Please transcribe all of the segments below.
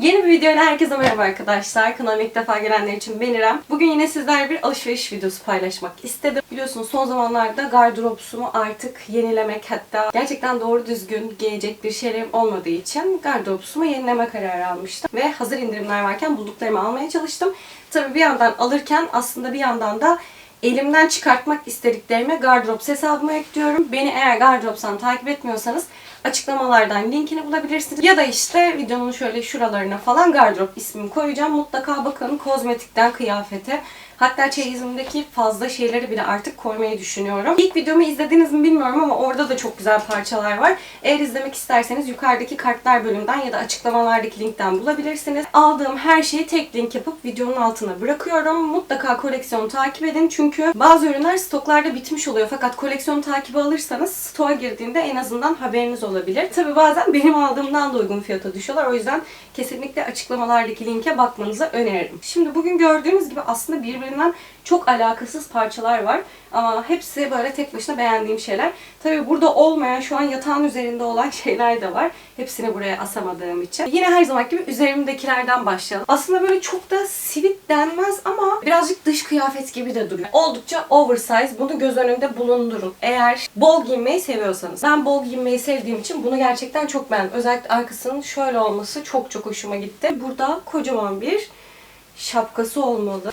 Yeni bir videoyla herkese merhaba arkadaşlar. Kanalıma ilk defa gelenler için ben İrem. Bugün yine sizlerle bir alışveriş videosu paylaşmak istedim. Biliyorsunuz son zamanlarda gardırobumu artık yenilemek hatta gerçekten doğru düzgün giyecek bir şeylerim olmadığı için gardırobumu yenileme kararı almıştım. Ve hazır indirimler varken bulduklarımı almaya çalıştım. Tabii bir yandan alırken aslında bir yandan da elimden çıkartmak istediklerimi Gardrops hesabıma ekliyorum. Beni eğer Gardrops'tan takip etmiyorsanız açıklamalardan linkini bulabilirsiniz. Ya da işte videonun şöyle şuralarına falan Gardrop ismini koyacağım. Mutlaka bakın kozmetikten kıyafete Hatta çeyizimdeki fazla şeyleri bile artık koymayı düşünüyorum. İlk videomu izlediniz mi bilmiyorum ama orada da çok güzel parçalar var. Eğer izlemek isterseniz yukarıdaki kartlar bölümünden ya da açıklamalardaki linkten bulabilirsiniz. Aldığım her şeyi tek link yapıp videonun altına bırakıyorum. Mutlaka koleksiyonu takip edin çünkü bazı ürünler stoklarda bitmiş oluyor. Fakat koleksiyonu takibi alırsanız stoğa girdiğinde en azından haberiniz olabilir. Tabi bazen benim aldığımdan da uygun fiyata düşüyorlar. O yüzden kesinlikle açıklamalardaki linke bakmanızı öneririm. Şimdi bugün gördüğünüz gibi aslında birbirinden çok alakasız parçalar var. Ama hepsi böyle tek başına beğendiğim şeyler. Tabi burada olmayan şu an yatağın üzerinde olan şeyler de var. Hepsini buraya asamadığım için. Yine her zaman gibi üzerimdekilerden başlayalım. Aslında böyle çok da sivit denmez ama birazcık dış kıyafet gibi de duruyor. Oldukça oversize. Bunu göz önünde bulundurun. Eğer bol giymeyi seviyorsanız. Ben bol giymeyi sevdiğim için bunu gerçekten çok beğendim. Özellikle arkasının şöyle olması çok çok hoşuma gitti. Burada kocaman bir şapkası olmalı.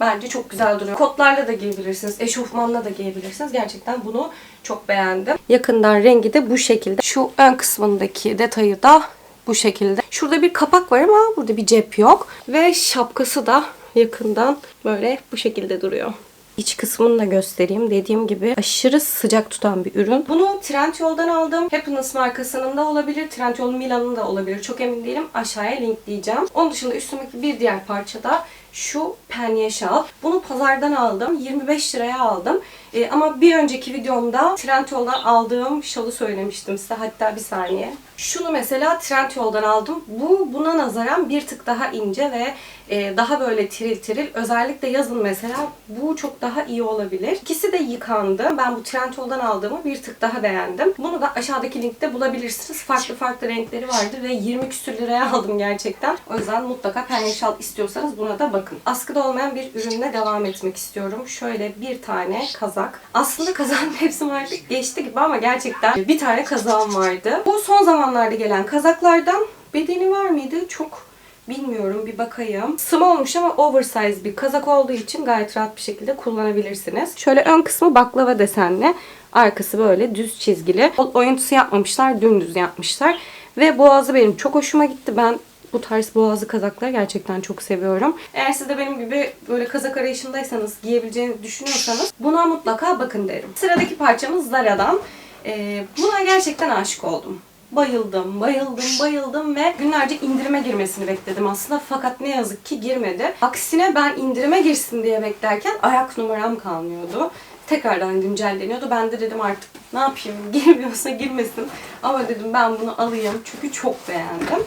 Bence çok güzel duruyor. Kotlarla da giyebilirsiniz, eşofmanla da giyebilirsiniz. Gerçekten bunu çok beğendim. Yakından rengi de bu şekilde. Şu ön kısmındaki detayı da bu şekilde. Şurada bir kapak var ama burada bir cep yok. Ve şapkası da yakından böyle bu şekilde duruyor. İç kısmını da göstereyim. Dediğim gibi aşırı sıcak tutan bir ürün. Bunu Trendyol'dan aldım. Happiness markasının da olabilir. Trendyol Milan'ın da olabilir. Çok emin değilim. Aşağıya linkleyeceğim. Onun dışında üstümdeki bir diğer parça da şu penye şal. Bunu pazardan aldım. 25 liraya aldım. Ee, ama bir önceki videomda Trendyol'dan aldığım şalı söylemiştim size. Hatta bir saniye. Şunu mesela Trendyol'dan aldım. Bu buna nazaran bir tık daha ince ve e, daha böyle tiril tiril. Özellikle yazın mesela bu çok daha iyi olabilir. İkisi de yıkandı. Ben bu Trendyol'dan aldığımı bir tık daha beğendim. Bunu da aşağıdaki linkte bulabilirsiniz. Farklı farklı renkleri vardı ve 20 küsür liraya aldım gerçekten. O yüzden mutlaka penye şal istiyorsanız buna da bakın. Askıda olmayan bir ürünle devam etmek istiyorum. Şöyle bir tane kazak. Aslında kazağın hepsi artık geçti gibi ama gerçekten bir tane kazağım vardı. Bu son zamanlarda gelen kazaklardan bedeni var mıydı? Çok Bilmiyorum bir bakayım. Sım olmuş ama oversize bir kazak olduğu için gayet rahat bir şekilde kullanabilirsiniz. Şöyle ön kısmı baklava desenli. Arkası böyle düz çizgili. Oyuntusu yapmamışlar, dümdüz yapmışlar. Ve boğazı benim çok hoşuma gitti. Ben bu tarz boğazlı kazakları gerçekten çok seviyorum. Eğer siz de benim gibi böyle kazak arayışındaysanız, giyebileceğinizi düşünüyorsanız buna mutlaka bakın derim. Sıradaki parçamız Zara'dan. Ee, buna gerçekten aşık oldum. Bayıldım, bayıldım, bayıldım ve günlerce indirime girmesini bekledim aslında. Fakat ne yazık ki girmedi. Aksine ben indirime girsin diye beklerken ayak numaram kalmıyordu. Tekrardan güncelleniyordu. Ben de dedim artık ne yapayım girmiyorsa girmesin. Ama dedim ben bunu alayım çünkü çok beğendim.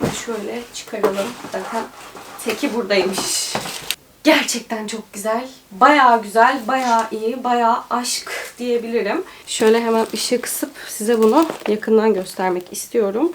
Hemen şöyle çıkaralım. Zaten teki buradaymış. Gerçekten çok güzel. Bayağı güzel, bayağı iyi, bayağı aşk diyebilirim. Şöyle hemen ışığı kısıp size bunu yakından göstermek istiyorum.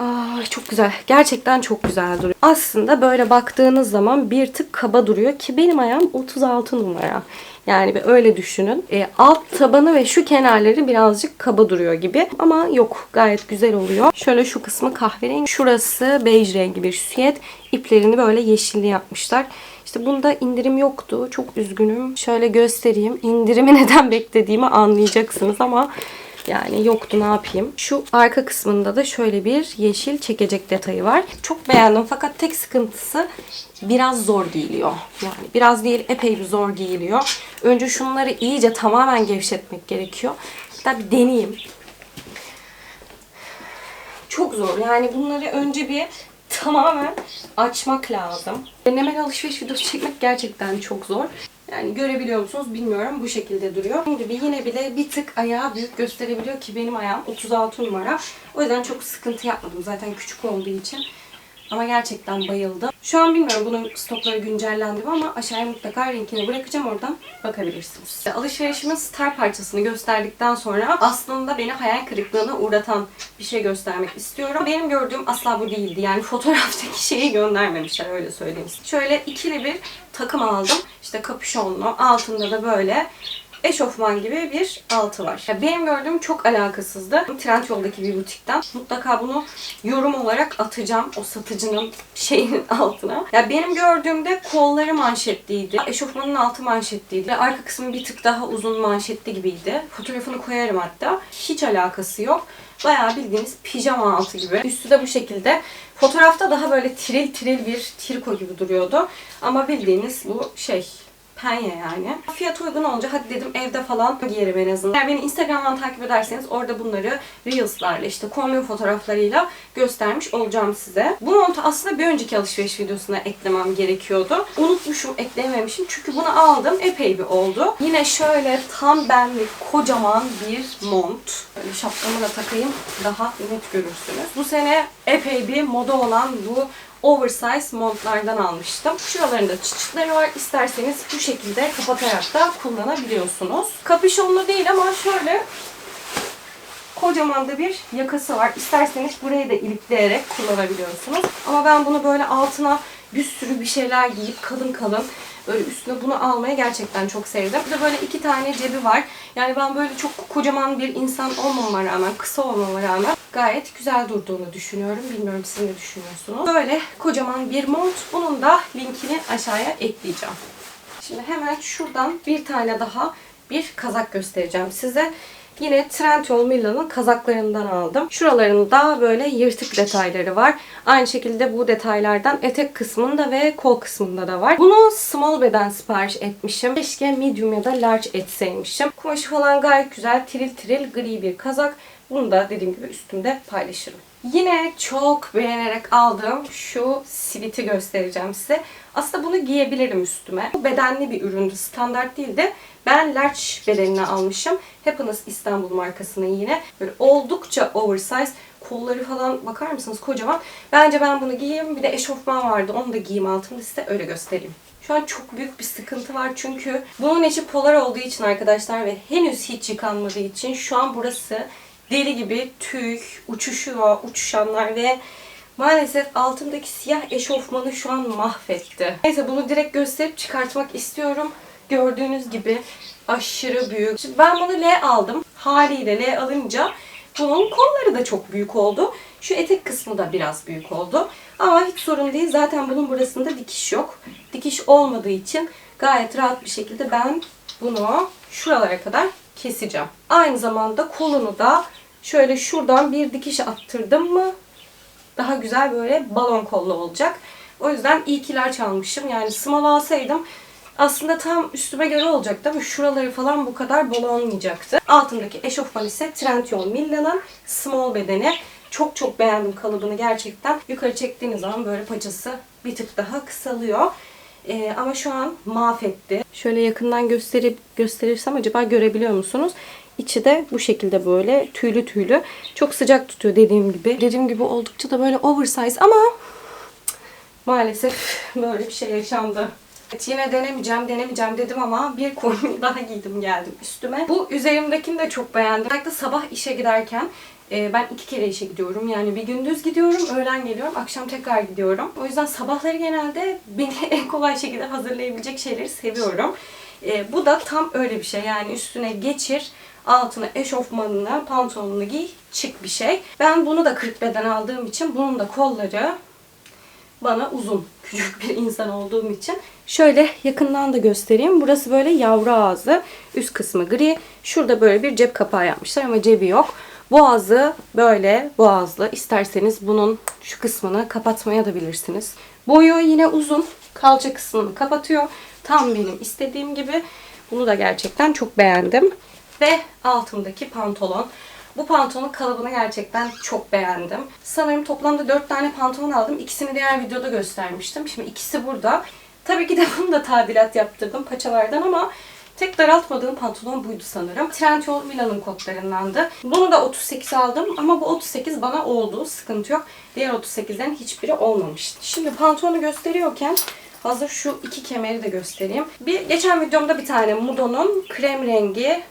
Aa, çok güzel. Gerçekten çok güzel duruyor. Aslında böyle baktığınız zaman bir tık kaba duruyor ki benim ayağım 36 numara. Yani bir öyle düşünün. E, alt tabanı ve şu kenarları birazcık kaba duruyor gibi. Ama yok gayet güzel oluyor. Şöyle şu kısmı kahverengi. Şurası bej rengi bir süet. İplerini böyle yeşilli yapmışlar. İşte bunda indirim yoktu. Çok üzgünüm. Şöyle göstereyim. İndirimi neden beklediğimi anlayacaksınız ama yani yoktu ne yapayım. Şu arka kısmında da şöyle bir yeşil çekecek detayı var. Çok beğendim fakat tek sıkıntısı biraz zor giyiliyor. Yani biraz değil epey bir zor giyiliyor. Önce şunları iyice tamamen gevşetmek gerekiyor. Hatta bir deneyeyim. Çok zor. Yani bunları önce bir tamamen açmak lazım. Denemeli alışveriş videosu çekmek gerçekten çok zor. Yani görebiliyor musunuz bilmiyorum. Bu şekilde duruyor. Şimdi bir yine bile bir tık ayağı büyük gösterebiliyor ki benim ayağım 36 numara. O yüzden çok sıkıntı yapmadım. Zaten küçük olduğu için Ama gerçekten bayıldım. Şu an bilmiyorum bunun stokları güncellendi mi ama aşağıya mutlaka linkini bırakacağım oradan bakabilirsiniz. Alışverişimin star parçasını gösterdikten sonra aslında beni hayal kırıklığına uğratan bir şey göstermek istiyorum. Benim gördüğüm asla bu değildi. Yani fotoğraftaki şeyi göndermemişler öyle söyleyeyim. Şöyle ikili bir takım aldım. İşte kapüşonlu, altında da böyle eşofman gibi bir altı var. Benim gördüğüm çok alakasızdı. Trendyol'daki bir butikten. Mutlaka bunu yorum olarak atacağım o satıcının şeyinin altına. Ya benim gördüğümde kolları manşetliydi. Eşofmanın altı manşetliydi. Ve arka kısmı bir tık daha uzun manşetli gibiydi. Fotoğrafını koyarım hatta. Hiç alakası yok. Bayağı bildiğiniz pijama altı gibi. Üstü de bu şekilde. Fotoğrafta daha böyle tiril tiril bir triko gibi duruyordu. Ama bildiğiniz bu şey penye yani. Fiyat uygun olunca hadi dedim evde falan giyerim en azından. Eğer beni Instagram'dan takip ederseniz orada bunları Reels'larla işte kombin fotoğraflarıyla göstermiş olacağım size. Bu montu aslında bir önceki alışveriş videosuna eklemem gerekiyordu. Unutmuşum eklememişim çünkü bunu aldım epey bir oldu. Yine şöyle tam benlik kocaman bir mont. Böyle şapkamı da takayım daha net görürsünüz. Bu sene epey bir moda olan bu oversize montlardan almıştım. Şuralarında çıçıtları var. İsterseniz bu şekilde kapatarak da kullanabiliyorsunuz. Kapüşonlu değil ama şöyle kocaman da bir yakası var. İsterseniz burayı da ilikleyerek kullanabiliyorsunuz. Ama ben bunu böyle altına bir sürü bir şeyler giyip kalın kalın böyle üstüne bunu almaya gerçekten çok sevdim. Burada böyle iki tane cebi var. Yani ben böyle çok kocaman bir insan olmama rağmen, kısa olmama rağmen gayet güzel durduğunu düşünüyorum. Bilmiyorum siz ne düşünüyorsunuz. Böyle kocaman bir mont. Bunun da linkini aşağıya ekleyeceğim. Şimdi hemen şuradan bir tane daha bir kazak göstereceğim size. Yine Trendyol Milano'nun kazaklarından aldım. Şuralarında böyle yırtık detayları var. Aynı şekilde bu detaylardan etek kısmında ve kol kısmında da var. Bunu small beden sipariş etmişim. Keşke medium ya da large etseymişim. Kumaşı falan gayet güzel. Tiril tiril gri bir kazak. Bunu da dediğim gibi üstümde paylaşırım. Yine çok beğenerek aldığım şu siviti göstereceğim size. Aslında bunu giyebilirim üstüme. Bu bedenli bir üründü. Standart değildi. Ben large bedenini almışım. Happiness İstanbul markasının yine. Böyle oldukça oversize. Kolları falan bakar mısınız kocaman. Bence ben bunu giyeyim. Bir de eşofman vardı. Onu da giyeyim altında size öyle göstereyim. Şu an çok büyük bir sıkıntı var çünkü bunun içi polar olduğu için arkadaşlar ve henüz hiç yıkanmadığı için şu an burası deli gibi tüy, uçuşuyor, uçuşanlar ve maalesef altındaki siyah eşofmanı şu an mahvetti. Neyse bunu direkt gösterip çıkartmak istiyorum. Gördüğünüz gibi aşırı büyük. Şimdi ben bunu L aldım. Haliyle L alınca bunun kolları da çok büyük oldu. Şu etek kısmı da biraz büyük oldu. Ama hiç sorun değil. Zaten bunun burasında dikiş yok. Dikiş olmadığı için gayet rahat bir şekilde ben bunu şuralara kadar keseceğim. Aynı zamanda kolunu da şöyle şuradan bir dikiş attırdım mı daha güzel böyle balon kollu olacak. O yüzden iyi kiler çalmışım. Yani small alsaydım aslında tam üstüme göre olacaktı ama şuraları falan bu kadar bol. Altındaki eşofman ise Trendyol Milla'nın small bedeni. Çok çok beğendim kalıbını gerçekten. Yukarı çektiğiniz zaman böyle paçası bir tık daha kısalıyor. Ee, ama şu an mahvetti. Şöyle yakından gösterip gösterirsem acaba görebiliyor musunuz? İçi de bu şekilde böyle tüylü tüylü. Çok sıcak tutuyor dediğim gibi. Dediğim gibi oldukça da böyle oversize ama maalesef böyle bir şey yaşandı. Evet, yine denemeyeceğim, denemeyeceğim dedim ama bir kombin daha giydim geldim üstüme. Bu üzerimdekini de çok beğendim. Özellikle sabah işe giderken e, ben iki kere işe gidiyorum. Yani bir gündüz gidiyorum, öğlen geliyorum, akşam tekrar gidiyorum. O yüzden sabahları genelde beni en kolay şekilde hazırlayabilecek şeyleri seviyorum. E, bu da tam öyle bir şey. Yani üstüne geçir, altına eşofmanını, pantolonunu giy, çık bir şey. Ben bunu da 40 beden aldığım için bunun da kolları bana uzun, küçük bir insan olduğum için. Şöyle yakından da göstereyim. Burası böyle yavru ağzı. Üst kısmı gri. Şurada böyle bir cep kapağı yapmışlar ama cebi yok. Boğazı böyle boğazlı. İsterseniz bunun şu kısmını kapatmaya da bilirsiniz. Boyu yine uzun. Kalça kısmını kapatıyor. Tam benim istediğim gibi. Bunu da gerçekten çok beğendim. Ve altındaki pantolon. Bu pantolonun kalıbını gerçekten çok beğendim. Sanırım toplamda 4 tane pantolon aldım. İkisini diğer videoda göstermiştim. Şimdi ikisi burada. Tabii ki de bunu da tadilat yaptırdım paçalardan ama Tek daraltmadığım pantolon buydu sanırım. Trendyol Milan'ın kotlarındandı. Bunu da 38 aldım ama bu 38 bana oldu. Sıkıntı yok. Diğer 38'lerin hiçbiri olmamıştı. Şimdi pantolonu gösteriyorken hazır şu iki kemeri de göstereyim. Bir geçen videomda bir tane Mudo'nun krem rengi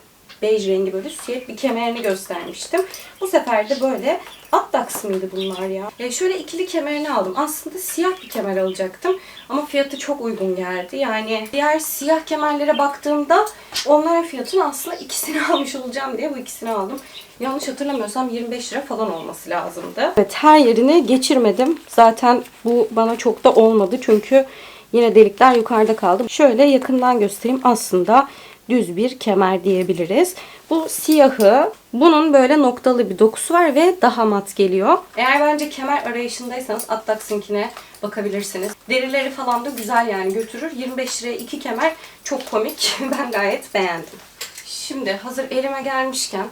bej rengi böyle siyah bir kemerini göstermiştim. Bu sefer de böyle Atlax mıydı bunlar ya? E şöyle ikili kemerini aldım. Aslında siyah bir kemer alacaktım. Ama fiyatı çok uygun geldi. Yani diğer siyah kemerlere baktığımda onların fiyatını aslında ikisini almış olacağım diye bu ikisini aldım. Yanlış hatırlamıyorsam 25 lira falan olması lazımdı. Evet her yerini geçirmedim. Zaten bu bana çok da olmadı. Çünkü yine delikler yukarıda kaldı. Şöyle yakından göstereyim. Aslında düz bir kemer diyebiliriz. Bu siyahı, bunun böyle noktalı bir dokusu var ve daha mat geliyor. Eğer bence kemer arayışındaysanız Atlax'ınkine bakabilirsiniz. Derileri falan da güzel yani götürür. 25 liraya iki kemer çok komik. ben gayet beğendim. Şimdi hazır elime gelmişken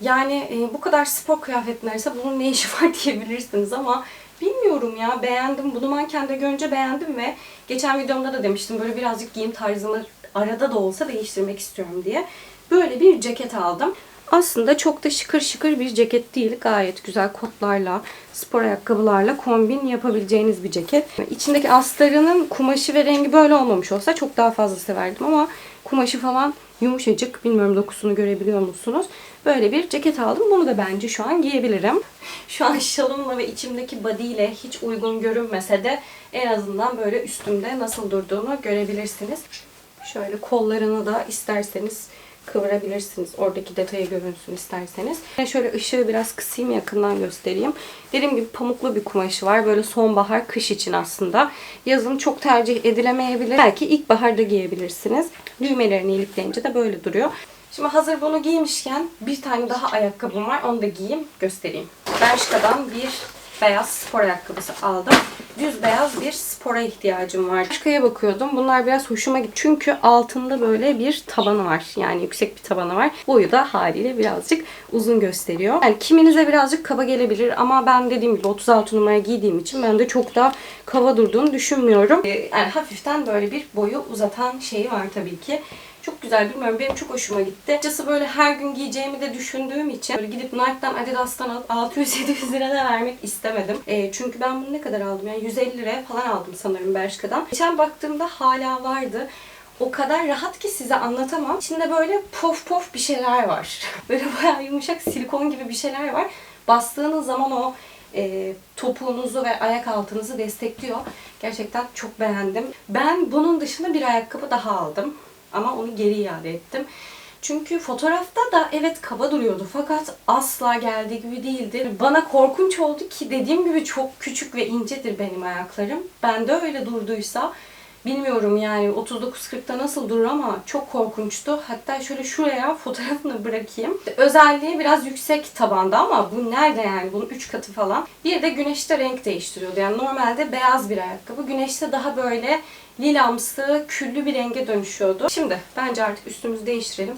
yani e, bu kadar spor kıyafetlerse bunun ne işi var diyebilirsiniz ama bilmiyorum ya beğendim. Bunu mankende görünce beğendim ve geçen videomda da demiştim böyle birazcık giyim tarzımı arada da olsa değiştirmek istiyorum diye. Böyle bir ceket aldım. Aslında çok da şıkır şıkır bir ceket değil. Gayet güzel kotlarla, spor ayakkabılarla kombin yapabileceğiniz bir ceket. İçindeki astarının kumaşı ve rengi böyle olmamış olsa çok daha fazla severdim ama kumaşı falan yumuşacık. Bilmiyorum dokusunu görebiliyor musunuz? Böyle bir ceket aldım. Bunu da bence şu an giyebilirim. Şu an şalımla ve içimdeki body ile hiç uygun görünmese de en azından böyle üstümde nasıl durduğunu görebilirsiniz. Şöyle kollarını da isterseniz kıvırabilirsiniz. Oradaki detayı görünsün isterseniz. Ben şöyle ışığı biraz kısayım yakından göstereyim. Dediğim gibi pamuklu bir kumaşı var. Böyle sonbahar kış için aslında. Yazın çok tercih edilemeyebilir. Belki ilkbaharda giyebilirsiniz. Düğmelerini ilikleyince de böyle duruyor. Şimdi hazır bunu giymişken bir tane daha ayakkabım var. Onu da giyeyim göstereyim. Bershka'dan bir beyaz spor ayakkabısı aldım. Düz beyaz bir spora ihtiyacım var. Bershka'ya bakıyordum. Bunlar biraz hoşuma gitti. Çünkü altında böyle bir tabanı var. Yani yüksek bir tabanı var. Boyu da haliyle birazcık uzun gösteriyor. Yani kiminize birazcık kaba gelebilir ama ben dediğim gibi 36 numara giydiğim için ben de çok da kaba durduğunu düşünmüyorum. Ee, Yani hafiften böyle bir boyu uzatan şeyi var tabii ki. Çok güzel bilmiyorum benim çok hoşuma gitti. Açıkçası böyle her gün giyeceğimi de düşündüğüm için böyle gidip Nike'dan Adidas'tan alıp 600-700 lira da vermek istemedim. E, çünkü ben bunu ne kadar aldım yani 150 liraya falan aldım sanırım Bershka'dan. Geçen baktığımda hala vardı. O kadar rahat ki size anlatamam. İçinde böyle pof pof bir şeyler var. Böyle bayağı yumuşak silikon gibi bir şeyler var. Bastığınız zaman o e, topuğunuzu ve ayak altınızı destekliyor. Gerçekten çok beğendim. Ben bunun dışında bir ayakkabı daha aldım. Ama onu geri iade ettim. Çünkü fotoğrafta da evet kaba duruyordu fakat asla geldiği gibi değildi. Bana korkunç oldu ki dediğim gibi çok küçük ve incedir benim ayaklarım. Bende öyle durduysa bilmiyorum yani 39-40'ta nasıl durur ama çok korkunçtu. Hatta şöyle şuraya fotoğrafını bırakayım. Özelliği biraz yüksek tabanda ama bu nerede yani bunun 3 katı falan. Bir de güneşte renk değiştiriyordu. Yani normalde beyaz bir ayakkabı. Güneşte daha böyle lilamsı, küllü bir renge dönüşüyordu. Şimdi bence artık üstümüzü değiştirelim.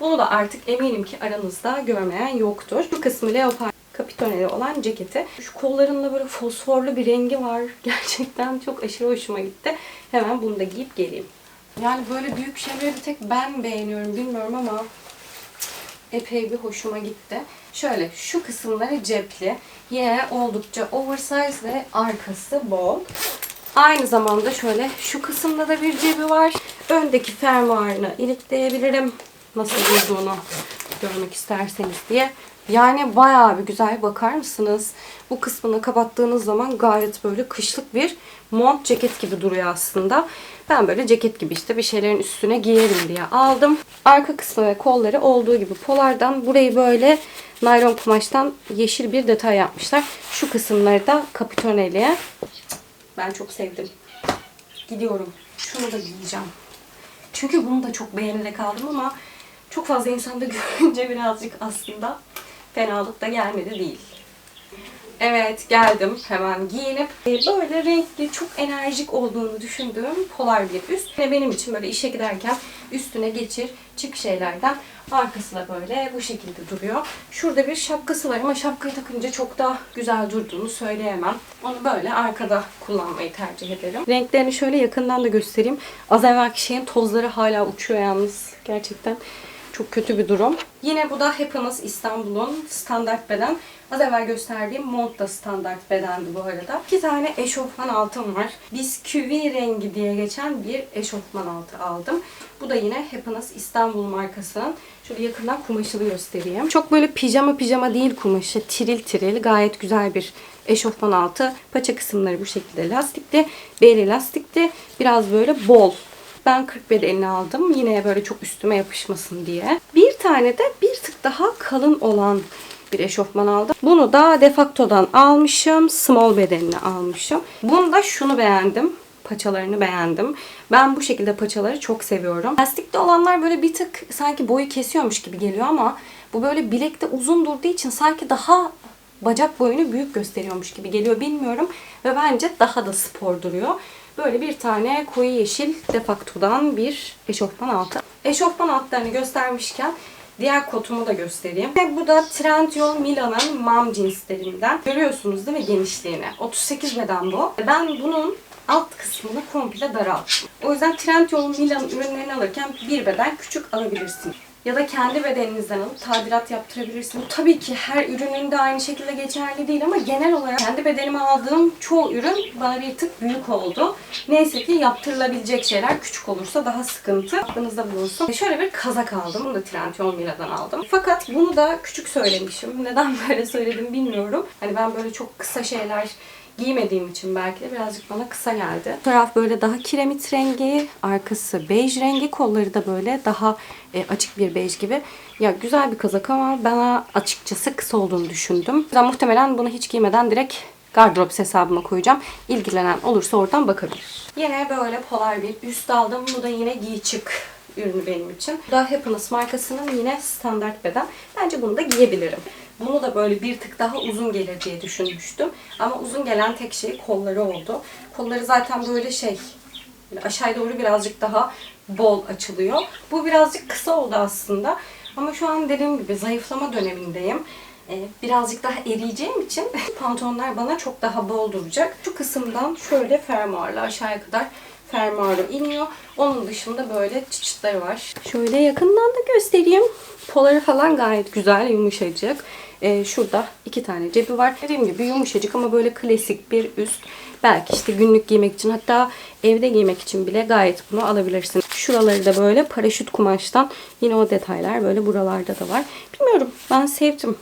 Bunu da artık eminim ki aranızda görmeyen yoktur. Bu kısmı leopar kapitoneli olan ceketi. Şu kollarında böyle fosforlu bir rengi var. Gerçekten çok aşırı hoşuma gitti. Hemen bunu da giyip geleyim. Yani böyle büyük şeyleri tek ben beğeniyorum bilmiyorum ama epey bir hoşuma gitti. Şöyle şu kısımları cepli. Yine oldukça oversize ve arkası bol. Aynı zamanda şöyle şu kısımda da bir cebi var. Öndeki fermuarını ilikleyebilirim. Nasıl durduğunu görmek isterseniz diye. Yani bayağı bir güzel bakar mısınız? Bu kısmını kapattığınız zaman gayet böyle kışlık bir mont ceket gibi duruyor aslında. Ben böyle ceket gibi işte bir şeylerin üstüne giyerim diye aldım. Arka kısmı ve kolları olduğu gibi polardan burayı böyle naylon kumaştan yeşil bir detay yapmışlar. Şu kısımları da kapitoneli. Ben çok sevdim. Gidiyorum. Şunu da giyeceğim. Çünkü bunu da çok beğenerek aldım ama çok fazla insanda görünce birazcık aslında fenalık da gelmedi değil. Evet geldim hemen giyinip e, böyle renkli çok enerjik olduğunu düşündüğüm polar bir üst. Benim için böyle işe giderken üstüne geçir çık şeylerden arkası da böyle bu şekilde duruyor. Şurada bir şapkası var ama şapkayı takınca çok da güzel durduğunu söyleyemem. Onu böyle arkada kullanmayı tercih ederim. Renklerini şöyle yakından da göstereyim. Az evvelki şeyin tozları hala uçuyor yalnız. Gerçekten çok kötü bir durum. Yine bu da hepimiz İstanbul'un standart beden. Az evvel gösterdiğim mont da standart bedendi bu arada. İki tane eşofman altım var. Bisküvi rengi diye geçen bir eşofman altı aldım. Bu da yine Happiness İstanbul markasının. Şöyle yakından kumaşını göstereyim. Çok böyle pijama pijama değil kumaşı. Tiril tiril gayet güzel bir eşofman altı. Paça kısımları bu şekilde lastikli. Beli lastikli. Biraz böyle bol. Ben 40 bedenini aldım. Yine böyle çok üstüme yapışmasın diye. Bir tane de bir tık daha kalın olan bir eşofman aldım. Bunu da Defacto'dan almışım. Small bedenini almışım. Bunda şunu beğendim. Paçalarını beğendim. Ben bu şekilde paçaları çok seviyorum. Lastikli olanlar böyle bir tık sanki boyu kesiyormuş gibi geliyor ama bu böyle bilekte uzun durduğu için sanki daha bacak boyunu büyük gösteriyormuş gibi geliyor bilmiyorum. Ve bence daha da spor duruyor. Böyle bir tane koyu yeşil defaktodan bir eşofman altı. Eşofman altlarını göstermişken diğer kotumu da göstereyim. Ve bu da Trendyol Mila'nın mam cinslerinden. Görüyorsunuz değil mi genişliğini? 38 beden bu. Ben bunun alt kısmını komple daralttım. O yüzden Trendyol Mila'nın ürünlerini alırken bir beden küçük alabilirsiniz ya da kendi bedeninizden alıp tadilat yaptırabilirsiniz. Tabii ki her ürünün de aynı şekilde geçerli değil ama genel olarak kendi bedenime aldığım çoğu ürün bana bir tık büyük oldu. Neyse ki yaptırılabilecek şeyler küçük olursa daha sıkıntı. Aklınızda bulunsun. Şöyle bir kazak aldım. Bunu da Trendyol Mila'dan aldım. Fakat bunu da küçük söylemişim. Neden böyle söyledim bilmiyorum. Hani ben böyle çok kısa şeyler giymediğim için belki de birazcık bana kısa geldi. Bu taraf böyle daha kiremit rengi, arkası bej rengi, kolları da böyle daha e, açık bir bej gibi. Ya güzel bir kazak ama bana açıkçası kısa olduğunu düşündüm. Ben muhtemelen bunu hiç giymeden direkt gardırop hesabıma koyacağım. İlgilenen olursa oradan bakabilir. Yine böyle polar bir üst aldım. Bu da yine giy çık ürünü benim için. Bu da Happiness markasının yine standart beden. Bence bunu da giyebilirim. Bunu da böyle bir tık daha uzun gelir diye düşünmüştüm. Ama uzun gelen tek şey kolları oldu. Kolları zaten böyle şey böyle aşağıya doğru birazcık daha bol açılıyor. Bu birazcık kısa oldu aslında. Ama şu an dediğim gibi zayıflama dönemindeyim. Ee, birazcık daha eriyeceğim için pantolonlar bana çok daha bol duracak. Şu kısımdan şöyle fermuarla aşağıya kadar fermuarı iniyor. Onun dışında böyle çıçıtları var. Şöyle yakından da göstereyim. Poları falan gayet güzel, yumuşacık. Ee, şurada iki tane cebi var. Dediğim gibi yumuşacık ama böyle klasik bir üst. Belki işte günlük giymek için hatta evde giymek için bile gayet bunu alabilirsin. Şuraları da böyle paraşüt kumaştan. Yine o detaylar böyle buralarda da var. Bilmiyorum ben sevdim.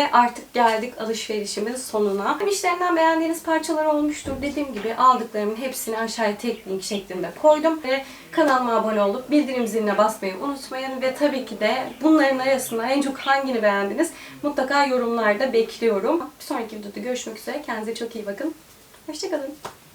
Ve artık geldik alışverişimin sonuna. İşlerinden beğendiğiniz parçalar olmuştur. Dediğim gibi aldıklarımın hepsini aşağıya tek link şeklinde koydum. Ve kanalıma abone olup bildirim ziline basmayı unutmayın. Ve tabii ki de bunların arasında en çok hangini beğendiniz mutlaka yorumlarda bekliyorum. Bir sonraki videoda görüşmek üzere. Kendinize çok iyi bakın. Hoşçakalın.